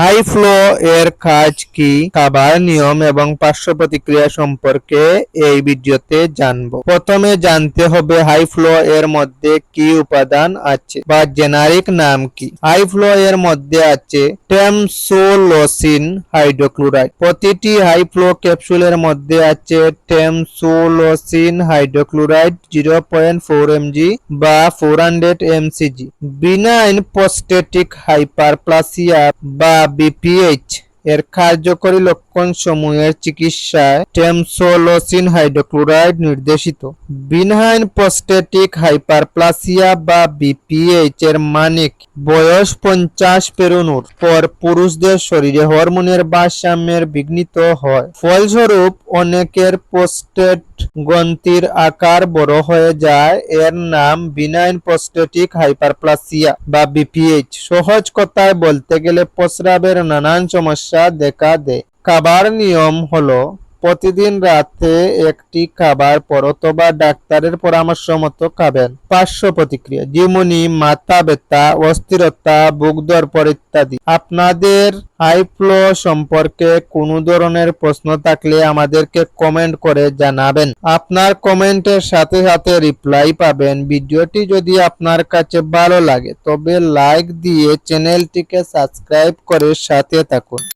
High flow এর কাজ কি? খাবার নিয়ম এবং পার্শ্ব প্রতিক্রিয়া সম্পর্কে এই ভিডিওতে জানব। প্রথমে জানতে হবে হাই ফ্লো এর মধ্যে কি উপাদান আছে বা জেনারিক নাম কি? হাই ফ্লো এর মধ্যে আছে টেমসোলোসিন হাইড্রোক্লোরাইড। প্রতিটি হাই ফ্লো ক্যাপসুলের মধ্যে আছে tamsulosin hydrochloride zero point four mg বা four hundred mcg. Benign prostatic hyperplasia বা বিপিএইচ এর কার্যকরী লক্ষণ সমূহের চিকিৎসায় টেমসোলোসিন হাইড্রোক্লোরাইড নির্দেশিত। বিনহাইন প্রস্টেটিক হাইপারপ্লাসিয়া বা বিপিএইচ এর মানে? বয়স পঞ্চাশ পেরোনোর পর পুরুষদের শরীরে হরমোনের ভারসাম্যের বিঘ্নিত হয়। ফলস্বরূপ, অনেকের প্রস্টেট গ্রন্থির আকার বড় হয়ে যায়। এর নাম বিনাইন প্রস্টেটিক হাইপারপ্লাসিয়া বা বিপিএইচ। সহজ কথায় বলতে গেলে প্রস্রাবের নানান সমস্যা দেখা দেয়। খাবার নিয়ম হলো, প্রতিদিন রাতে একটি খাবার পর অথবা ডাক্তারের পরামর্শ মতো খাবেন। পার্শ্ব প্রতিক্রিয়া যেমনি মাথা ব্যথা, অস্থিরতা, বুক দরপর ইত্যাদি। আপনাদের হাইফ্লো সম্পর্কে কোনো ধরনের প্রশ্ন থাকলে আমাদেরকে কমেন্ট করে জানাবেন। আপনার কমেন্টের সাথে সাথে রিপ্লাই পাবেন। ভিডিওটি যদি আপনার কাছে ভালো লাগে, তবে লাইক দিয়ে চ্যানেলটিকে সাবস্ক্রাইব করে সাথে থাকুন।